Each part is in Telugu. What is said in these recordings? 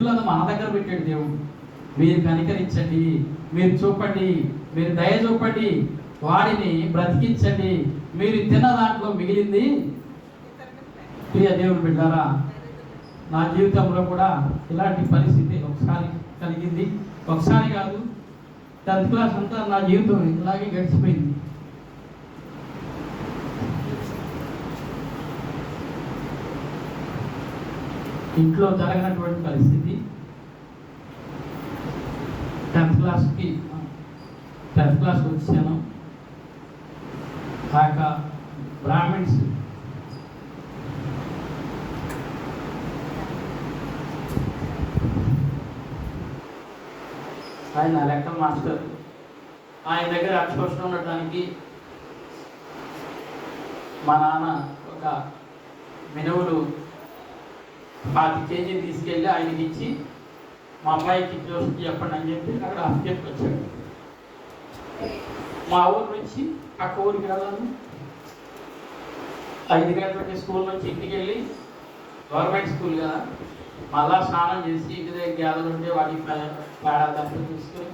పిల్లలను మన దగ్గర పెట్టాడు దేవుడు. మీరు కనికరించండి మీరు చూపండి మీరు దయ చూపండి వాడిని బ్రతికించండి. మీరు తిన్న దాంట్లో మిగిలింది ప్రియ దేవుడు బిడ్డారా నా జీవితంలో కూడా ఇలాంటి పరిస్థితి ఒకసారి కలిగింది. ఒకసారి కాదు టెన్త్ క్లాస్ అంతా నా జీవితం ఇలాగే గడిచిపోయింది. ఇంట్లో జరగనటువంటి పరిస్థితి. టెన్త్ క్లాస్కి టెన్త్ క్లాస్ వచ్చాను. ఆ యొక్క బ్రాహ్మిన్స్ ఆయన లెక్కల మాస్టర్. ఆయన దగ్గర అక్షోషణ ఉండటానికి మా నాన్న ఒక మినువులు పాతి కేజీ తీసుకెళ్ళి ఆయనకి ఇచ్చి మా అమ్మాయికి జోష్ చెప్పండి అని చెప్పి అక్కడ చెప్పుకొచ్చాడు మా ఊరు నుంచి పక్క ఊరికి వెళ్ళాను. ఐదు గంటలకి స్కూల్ నుంచి ఇంటికి వెళ్ళి గవర్నమెంట్ స్కూల్ కదా. మళ్ళా స్నానం చేసి ఇంటి దగ్గర గ్యాదర్ ఉంటే వాటికి పే- పేడ దంపలు తీసుకొని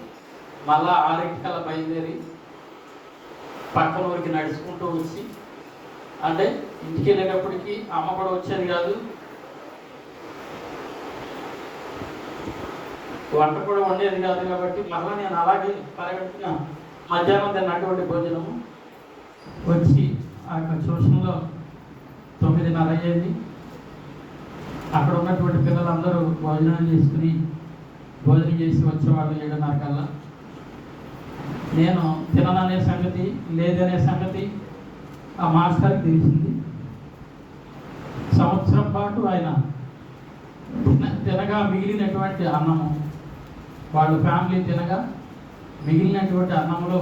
మళ్ళా ఆరింటికల్లా బయలుదేరి పక్కన ఊరికి నడుచుకుంటూ వచ్చి అంటే ఇంటికి వెళ్ళేటప్పటికి అమ్మ కూడా వచ్చేది కాదు. వంట కూడా వండేది కాదు కాబట్టి మళ్ళీ నేను అలాగే పరగట్టుగా మధ్యాహ్నం తిన్నటువంటి భోజనము వచ్చి ఆ యొక్క ట్యూషన్లో తొమ్మిదిన్నర అయ్యేది. అక్కడ ఉన్నటువంటి పిల్లలందరూ భోజనం చేసుకుని భోజనం చేసి వచ్చేవాళ్ళు ఏడున్నర కల్లా. నేను తినననే సంగతి లేదనే సంగతి ఆ మాస్టర్కి తెలిసింది. సంవత్సరం పాటు ఆయన తిన- తినగా మిగిలినటువంటి అన్నము వాళ్ళు ఫ్యామిలీ తినగా మిగిలినటువంటి అన్నంలో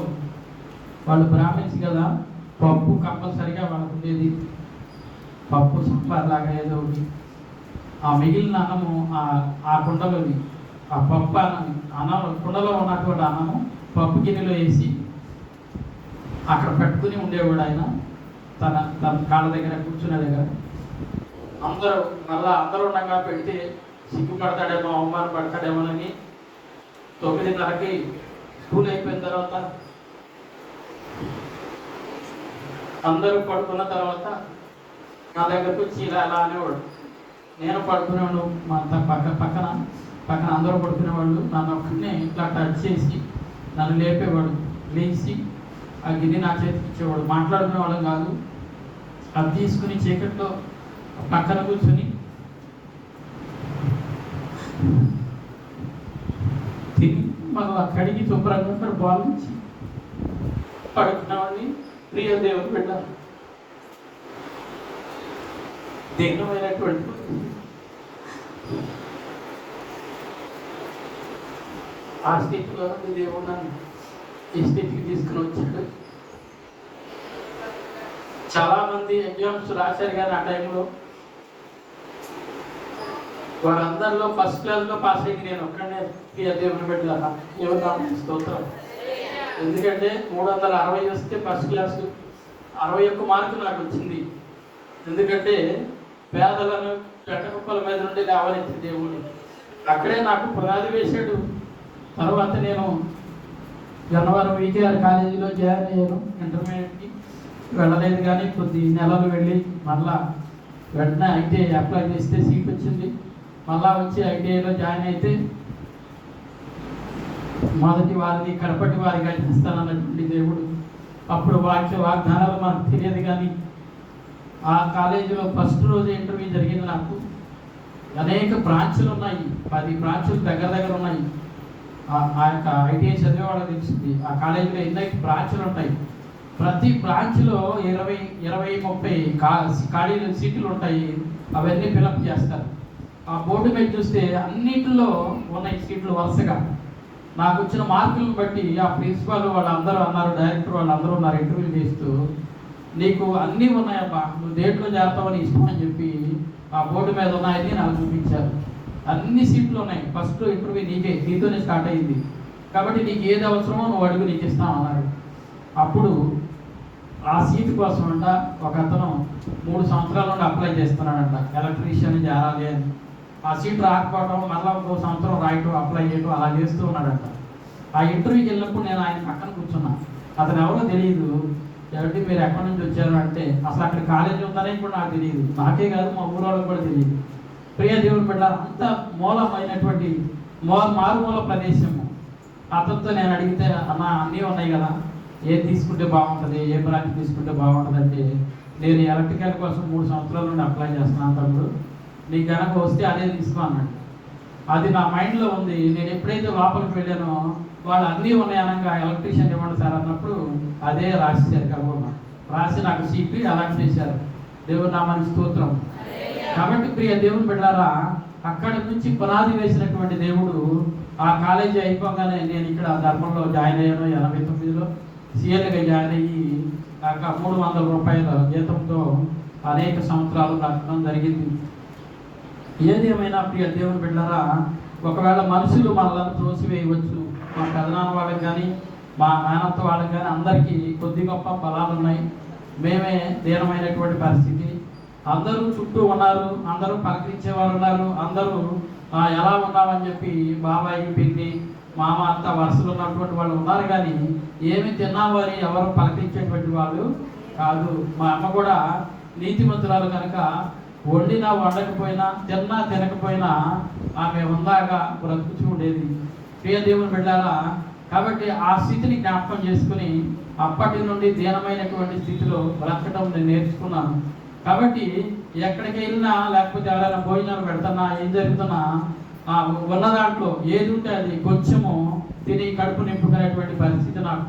వాళ్ళు బ్రాహ్మిన్స్ కదా పప్పు కంపల్సరిగా వాళ్ళకు ఉండేది. పప్పు సంపాదలాగా లాగా ఏదో ఒకటి ఆ మిగిలిన అన్నము ఆ- ఆ కుండలోని ఆ పప్పు అన్నం అన్నం కుండలో ఉన్నటువంటి అన్నము పప్పు గిన్నెలో వేసి అక్కడ పెట్టుకుని ఉండేవాడు ఆయన. తన తన కాళ్ళ దగ్గర కూర్చునే దగ్గర. అందరూ మళ్ళా అందరూ ఉండగా పెడితే సిగ్గుపడతాడేమో అవమానం పడతాడేమోనని తొమ్మిదిన్నరకి స్కూల్ అయిపోయిన తర్వాత అందరూ పడుకున్న తర్వాత నా దగ్గరకు వచ్చి ఇలా అలా అనేవాడు. నేను పడుకునేవాడు మా అంత పక్క పక్కన పక్కన అందరూ పడుకునేవాళ్ళు. నన్ను ఒక్కడినే ఇట్లా టచ్ చేసి నన్ను లేపేవాడు. లేచి ఆ గిన్నె నా చేతికి ఇచ్చేవాడు. మాట్లాడుకునేవాళ్ళం కాదు. అది తీసుకుని చీకట్లో పక్కన కూర్చొని తిని మళ్ళీ కడిగి శుభ్రంగా అక్కడ బాల్ ఇచ్చి పడుకున్నవాడిని ప్రియ దేవుడు పెట్టారు దీర్ఘమైనటువంటి ఆ స్థితిలో నుండి దేవుడు నన్ను. ఈ స్థితికి తీసుకుని వచ్చాడు. చాలామంది ఎగ్జామ్స్ రాశారు కానీ ఆ టైంలో. వారందరిలో ఫస్ట్ క్లాస్లో పాస్ అయ్యి నేను ఒక్కడనే దేవుని పెట్టాను యువత స్తోత్రం. ఎందుకంటే మూడు వందల అరవై వస్తే ఫస్ట్ క్లాస్ అరవై ఒక్క మార్కు నాకు వచ్చింది. ఎందుకంటే పేదలను పెట్టకుప్పల మీద నుండి లేవనెత్తి దేవుడు. అక్కడే నాకు పునాది వేశాడు. తర్వాత నేను గన్నవరం వికేఆర్ కాలేజీలో జాయిన్ అయ్యాను. ఇంటర్మీడియట్కి వెళ్ళలేదు కానీ కొద్ది నెలలు వెళ్ళి మళ్ళా వెంటనే అయితే అప్లై చేస్తే సీట్ వచ్చింది. మళ్ళా వచ్చి ఐటీఐలో జాయిన్ అయితే మొదటి వారిని కడపటి వారిగా చేస్తానన్నటువంటి దేవుడు. అప్పుడు వాక్య వాగ్దానాలు మనకు తెలియదు కానీ ఆ కాలేజీలో ఫస్ట్ రోజు ఇంటర్వ్యూ జరిగింది నాకు. అనేక బ్రాంచ్లు ఉన్నాయి. పది బ్రాంచ్లు దగ్గర దగ్గర ఉన్నాయి. ఆ- ఆ యొక్క ఐటీఐ చదివే వాళ్ళకి తెలిసింది. ఆ కాలేజీలో ఎన్నో బ్రాంచ్లు ఉంటాయి. ప్రతి బ్రాంచ్లో ఇరవై ఇరవై ముప్పై కా ఖాళీలు సీట్లు ఉంటాయి. అవన్నీ ఫిలప్ చేస్తారు. ఆ బోర్డు మీద చూస్తే అన్నింటిలో ఉన్నాయి సీట్లు వరుసగా. నాకు వచ్చిన మార్కులను బట్టి ఆ ప్రిన్సిపాల్ వాళ్ళందరూ అన్నారు డైరెక్టర్ వాళ్ళందరూ ఉన్నారు ఇంటర్వ్యూ చేస్తూ నీకు అన్నీ ఉన్నాయబ్బా నువ్వు దేంట్లో చేరతావని ఇష్టం అని చెప్పి ఆ బోర్డు మీద ఉన్నాయని నాకు చూపించారు. అన్ని సీట్లు ఉన్నాయి ఫస్ట్ ఇంటర్వ్యూ నీకే నీతోనే స్టార్ట్ అయింది. కాబట్టి నీకు ఏది అవసరమో నువ్వు అడుగు నీకు ఇస్తామన్నారు అప్పుడు ఆ సీట్ కోసం అంట ఒక అతను మూడు సంవత్సరాల నుండి అప్లై చేస్తున్నాడంట ఎలక్ట్రీషియన్ చేరాలి అని. ఆ సీట్ రాకపోవడం మళ్ళీ ఇంకో సంవత్సరం రాయటం అప్లై చేయటం అలా చేస్తూ ఉన్నాడంట. ఆ ఇంటర్వ్యూకి వెళ్ళినప్పుడు నేను ఆయన పక్కన కూర్చున్నా. అతను ఎవరో తెలియదు ఎవరికి మీరు ఎక్కడి నుంచి వచ్చారు అంటే అసలు అక్కడ కాలేజీ ఉందనే కూడా నాకు తెలియదు నాకే కాదు మా ఊరు వాళ్ళకి కూడా తెలియదు ప్రియ దేవుని బిడ్డ అంత మూలమైనటువంటి మూ మారుమూల ప్రదేశము. అతనితో నేను అడిగితే అన్న అన్నీ ఉన్నాయి కదా. ఏది తీసుకుంటే బాగుంటుంది? ఏ బ్రాంచ్ తీసుకుంటే బాగుంటుంది? అంటే నేను ఎలక్ట్రికల్ కోసం మూడు సంవత్సరాల నుండి అప్లై చేస్తున్నాను తమ్ముడు. నీకు కనుక వస్తే అదే తీసుకో అన్నాడు అది నా మైండ్లో ఉంది. నేను ఎప్పుడైతే లోపలికి వెళ్ళానో వాళ్ళు అన్నీ ఉన్నాయి అనగా ఎలక్ట్రీషియన్ ఇవ్వండి సార్ అన్నప్పుడు అదే రాసేశారు కబోర్మ రాసి నాకు సీపి అలాట్ చేశారు. దేవుడు నామానికి స్తోత్రం. కాబట్టి ప్రియ దేవుని బిడ్డారా అక్కడి నుంచి పునాది వేసినటువంటి దేవుడు ఆ కాలేజీ అయిపోగానే నేను ఇక్కడ ధర్మంలో జాయిన్ అయ్యాను ఎనభై తొమ్మిదిలో. సీఎల్గా జాయిన్ అయ్యి అక్కడ మూడు వందల రూపాయల జీతంతో అనేక సంవత్సరాలు నడపడం జరిగింది. ఏది ఏమైనా ప్రియ దేవుని బిడ్డరా ఒకవేళ మనుషులు మనల్ని తోసివేయవచ్చు మా పెదనాన్న వాళ్ళకి కానీ మా నాన్నత్త వాళ్ళకి కానీ అందరికీ కొద్ది గొప్ప బలాలు ఉన్నాయి. మేమే దీనమైనటువంటి పరిస్థితి. అందరూ చుట్టూ ఉన్నారు అందరూ పలకరించేవారు ఉన్నారు అందరూ ఎలా ఉన్నామని చెప్పి బాబాయి పిన్ని మామ అత్త వరుసలు ఉన్నటువంటి వాళ్ళు ఉన్నారు కానీ ఏమి తిన్నామని ఎవరు పలకరించేటువంటి వాళ్ళు కాదు. మా అమ్మ కూడా నీతిమంతురాలు కనుక వండినా వండకపోయినా తిన్నా తినకపోయినా ఆమె ఉందాగా బ్రతుకుతూ ఉండేది. ప్రియ దేవుని బిడ్డారా కాబట్టి ఆ స్థితిని జ్ఞాపకం చేసుకుని అప్పటి నుండి దీనమైనటువంటి స్థితిలో బ్రతకటం నేను నేర్చుకున్నాను. కాబట్టి ఎక్కడికి వెళ్ళినా లేకపోతే ఎవరైనా భోజనాలు పెడుతున్నా ఏం జరుగుతున్నా ఆ ఉన్న దాంట్లో ఏది ఉంటే అది కొంచెము తిని కడుపు నింపుకునేటువంటి పరిస్థితి నాకు